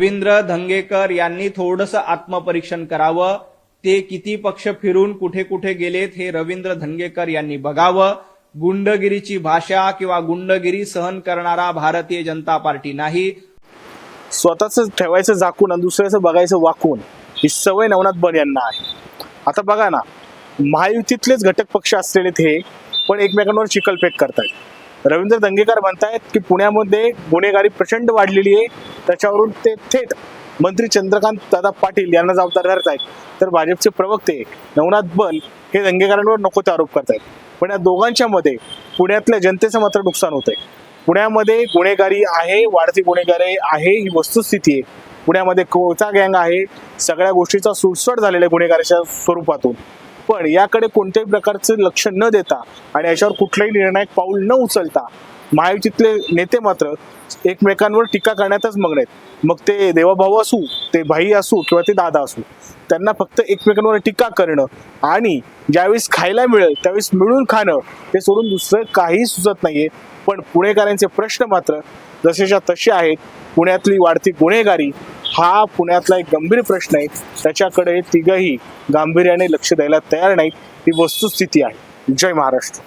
रवींद्र धंगेकर यांनी थोडंसं आत्मपरीक्षण करावं. ते किती पक्ष फिरून कुठे कुठे गेलेत हे रवींद्र धंगेकर यांनी बघावं. गुंडगिरीची भाषा किंवा गुंडगिरी सहन करणारा भारतीय जनता पार्टी नाही. स्वतःच ठेवायचं झाकून आणि दुसऱ्याचं बघायचं वाकून ही सवय नवनाथ बन यांना आहे. आता बघा ना महायुतीतलेच घटक पक्ष असलेले ते पण एकमेकांवर चिकलफेक करतायत. रवींद्र दंगेकर म्हणतायत की पुण्यामध्ये गुन्हेगारी प्रचंड वाढलेली आहे. त्याच्यावरून ते थेट मंत्री चंद्रकांत दादा पाटील यांना जबाबदार धरत आहेत. तर भाजपचे प्रवक्ते नवनाथ बल हे दंगेकरांवर नको ते आरोप करतायत. पण या दोघांच्या मध्ये पुण्यातल्या जनतेचं मात्र नुकसान होतंय. पुण्यामध्ये गुन्हेगारी आहे वाढती गुन्हेगारी आहे ही वस्तुस्थिती आहे. पुण्यामध्ये कोचा गँग आहे. सगळ्या गोष्टीचा सुळसुळ झालेल्या गुन्हेगारीच्या स्वरूपातून. पण याकडे कोणत्याही प्रकारचं लक्ष न देता आणि याच्यावर कुठलंही निर्णायक पाऊल न उचलता महायुतीतले नेते मात्र एकमेकांवर टीका करण्यातच मग्न आहेत. मग ते देवाभाऊ असू ते भाई असू किंवा ते दादा असू त्यांना फक्त एकमेकांवर टीका करणं आणि ज्यावेळेस खायला मिळेल त्यावेळेस मिळून खाणं ते सोडून दुसरं काही सुचत नाहीये. पण पुणेकरांचे प्रश्न मात्र जसेच्या तसे आहेत. पुण्यातली वाढती गुन्हेगारी हा पुण्यातला एक गंभीर प्रश्न आहे. त्याच्याकडे तिघही गांभीर्याने लक्ष द्यायला तयार नाहीत. ही वस्तुस्थिती आहे. जय महाराष्ट्र.